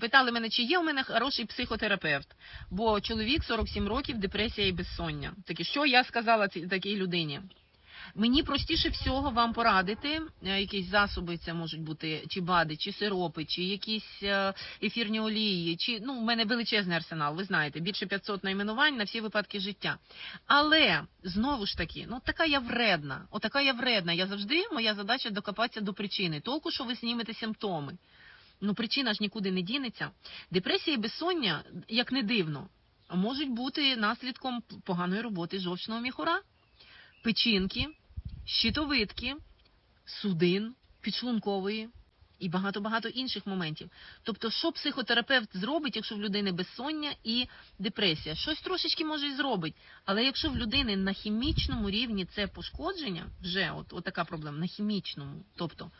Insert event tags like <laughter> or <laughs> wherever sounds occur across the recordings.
Питали мене, чи є у мене хороший психотерапевт, бо чоловік 47 років, депресія і безсоння. Такі, що я сказала цій такій людині? Мені простіше всього вам порадити е, якісь засоби, це можуть бути чи бади, чи сиропи, чи якісь е, ефірні олії, чи ну, у мене величезний арсенал, ви знаєте, більше 500 найменувань на всі випадки життя. Але знову ж таки, ну така я вредна, отака я вредна. Я завжди моя задача докопатися до причини. Толку, що ви знімете симптоми. Ну, причина ж нікуди не дінеться. Депресія і безсоння, як не дивно, можуть бути наслідком поганої роботи жовчного міхура, печінки, щитовидки, судин, підшлункової і багато-багато інших моментів. Тобто, що психотерапевт зробить, якщо в людини безсоння і депресія? Щось трошечки може і зробить. Але якщо в людини на хімічному рівні це пошкодження, вже от, от така проблема, на хімічному, тобто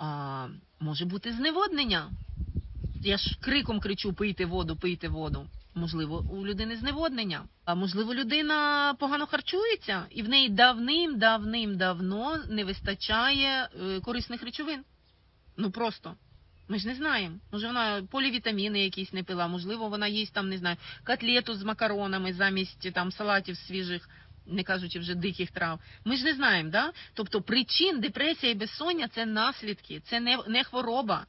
а, може бути зневоднення. Я ж криком кричу: пийте воду, пийте воду. Можливо, у людини зневоднення. А можливо, людина погано харчується, і в неї давним-давним-давно не вистачає е, корисних речовин. Ну просто. Ми ж не знаємо. Може, вона полівітаміни якісь не пила, можливо, вона їсть там, не знаю, котлету з макаронами замість там салатів свіжих, не кажучи вже диких трав. Ми ж не знаємо, да? Тобто причин депресія і безсоння це наслідки, це не, не хвороба.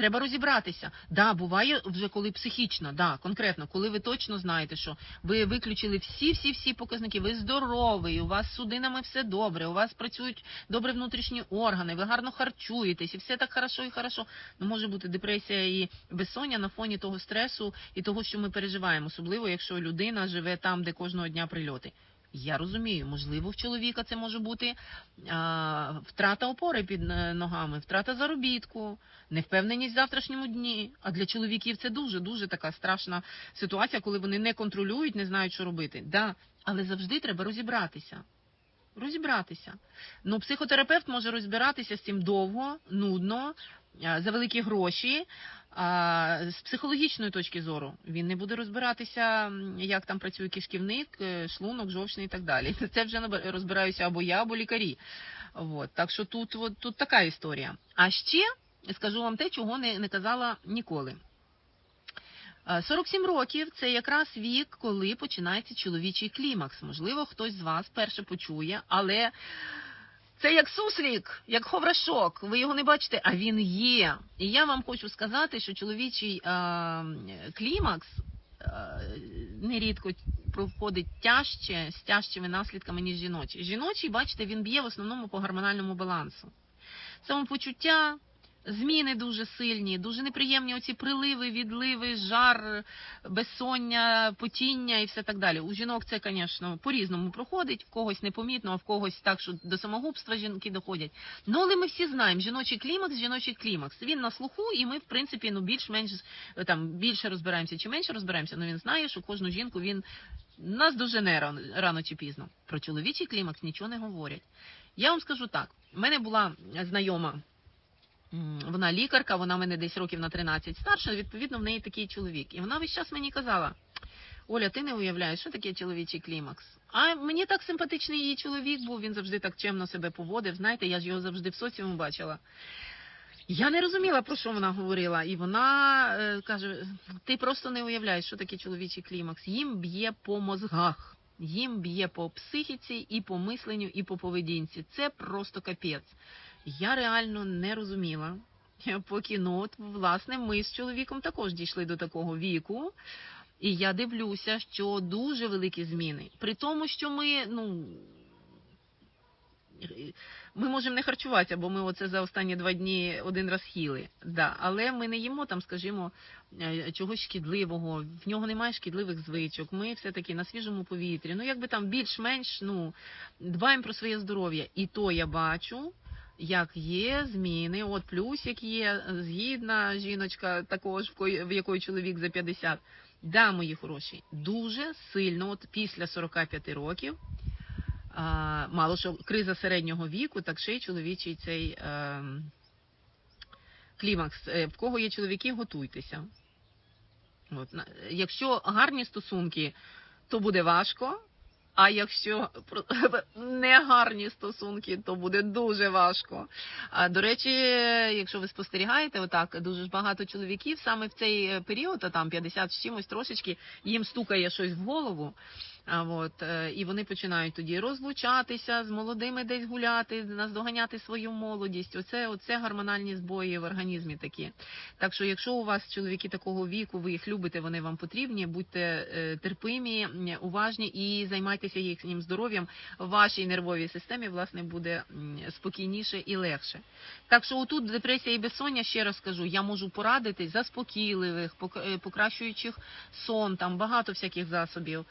Треба розібратися. Да, буває вже коли психічно, да, конкретно, коли ви точно знаєте, що ви виключили всі, всі, всі показники, ви здоровий, у вас з судинами все добре, у вас працюють добре внутрішні органи, ви гарно харчуєтесь, і все так хорошо і хорошо. Ну може бути депресія і безсоння на фоні того стресу і того, що ми переживаємо, особливо якщо людина живе там, де кожного дня прильоти. Я розумію, можливо, в чоловіка це може бути а, втрата опори під е, ногами, втрата заробітку, невпевненість в завтрашньому дні. А для чоловіків це дуже дуже така страшна ситуація, коли вони не контролюють, не знають, що робити. Да, але завжди треба розібратися. Розібратися. Ну, психотерапевт може розбиратися з цим довго, нудно, за великі гроші. А з психологічної точки зору він не буде розбиратися, як там працює кишківник, е, шлунок, жовчний і так далі. <laughs> Це вже розбираюся або я, або лікарі. От. Так що тут, от, тут така історія. А ще скажу вам те, чого не, не казала ніколи. Е, 47 років це якраз вік, коли починається чоловічий клімакс. Можливо, хтось з вас перше почує, але це як суслік, як ховрашок. Ви його не бачите, а він є. І я вам хочу сказати, що чоловічий е, клімакс е, нерідко проходить тяжче з тяжчими наслідками, ніж жіночий. Жіночий, бачите, він б'є в основному по гормональному балансу. Самопочуття, зміни дуже сильні, дуже неприємні оці приливи, відливи, жар, безсоння, потіння і все так далі. У жінок це, звісно, по-різному проходить, в когось непомітно, а в когось так, що до самогубства жінки доходять. Ну, але ми всі знаємо, жіночий клімакс, жіночий клімакс. Він на слуху, і ми, в принципі, ну більш-менш е, там більше розбираємося чи менше розбираємося. Ну він знає, що кожну жінку він нас дожене рано, рано чи пізно. Про чоловічий клімакс нічого не говорять. Я вам скажу так: в мене була знайома. Вона лікарка, вона мене десь років на 13 старша, відповідно, в неї такий чоловік. І вона весь час мені казала: Оля, ти не уявляєш, що таке чоловічий клімакс? А мені так симпатичний її чоловік був, він завжди так чемно себе поводив. Знаєте, я ж його завжди в соціуму бачила. Я не розуміла, про що вона говорила, і вона е, каже: ти просто не уявляєш, що таке чоловічий клімакс. Їм б'є по мозгах, їм б'є по психіці, і по мисленню, і по поведінці. Це просто капець. Я реально не розуміла. <laughs> Поки ну, от, власне, ми з чоловіком також дійшли до такого віку, і я дивлюся, що дуже великі зміни. При тому, що ми, ну. Ми можемо не харчуватися, бо ми оце за останні два дні один раз їли. Да. Але ми не їмо там, скажімо, е, чогось шкідливого, в нього немає шкідливих звичок. Ми все-таки на свіжому повітрі. Ну, якби там більш-менш ну, дбаємо про своє здоров'я. І то я бачу, як є зміни. От плюсик є, згідна жіночка, також в кої- в якої чоловік за 50. Да, мої хороші, дуже сильно, от після 45 років. А, мало що криза середнього віку, так ще й чоловічий цей е, клімакс. Е, В кого є чоловіки, готуйтеся. От, якщо гарні стосунки, то буде важко. А якщо про- <laughs> негарні стосунки, то буде дуже важко. До речі, якщо ви спостерігаєте, отак дуже ж багато чоловіків саме в цей е, період, а там 50 з чимось трошечки, їм стукає щось в голову. А от е, і вони починають тоді розлучатися з молодими, десь гуляти, наздоганяти свою молодість. Оце, оце гормональні збої в організмі такі. Так що, якщо у вас чоловіки такого віку, ви їх любите, вони вам потрібні, будьте е, терпимі, уважні і займайтеся їхнім здоров'ям. Вашій нервовій системі власне буде спокійніше і легше. Так що отут депресія і безсоння, ще раз кажу, я можу порадити заспокійливих, е, покращуючих сон, там багато всяких засобів.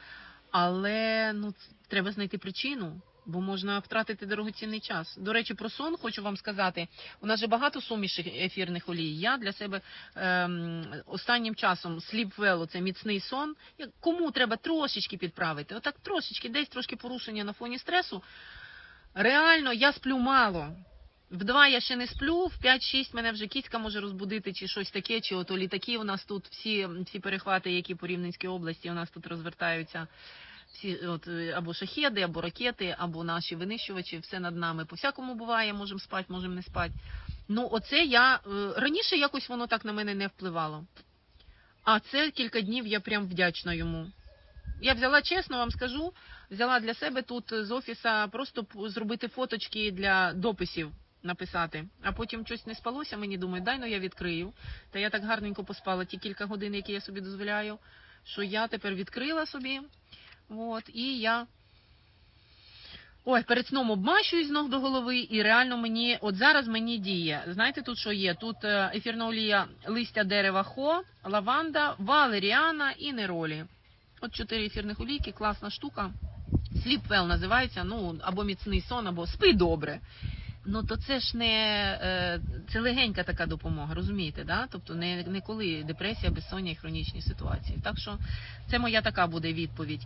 Але ну треба знайти причину. Бо можна втратити дорогоцінний час. До речі, про сон хочу вам сказати. У нас же багато сумішів ефірних олій. Я для себе ем, останнім часом Well, це міцний сон. Кому треба трошечки підправити? Отак трошечки, десь трошки порушення на фоні стресу. Реально, я сплю мало. В два я ще не сплю, в 5-6 мене вже кіцька може розбудити, чи щось таке, чи ото літаки у нас тут всі, всі перехвати, які по Рівненській області у нас тут розвертаються. Всі от е, або шахеди, або ракети, або наші винищувачі, все над нами. По всякому буває, можемо спати, можемо не спати. Ну, оце я е, раніше якось воно так на мене не впливало. А це кілька днів я прям вдячна йому. Я взяла, чесно вам скажу, взяла для себе тут з офіса просто зробити фоточки для дописів написати. А потім щось не спалося, мені думаю, дай ну я відкрию. Та я так гарненько поспала ті кілька годин, які я собі дозволяю, що я тепер відкрила собі. От, і я. Ой, перед сном обмащуюсь з ног до голови, і реально мені, от зараз мені діє. Знаєте, тут що є? Тут е, ефірна олія листя дерева хо, лаванда, валеріана і неролі. От чотири ефірних олійки, класна штука. Well називається, ну або міцний сон, або спи добре. Ну то це ж не е, це легенька така допомога, розумієте, да? Тобто не, не коли депресія, безсоння і хронічні ситуації. Так що це моя така буде відповідь.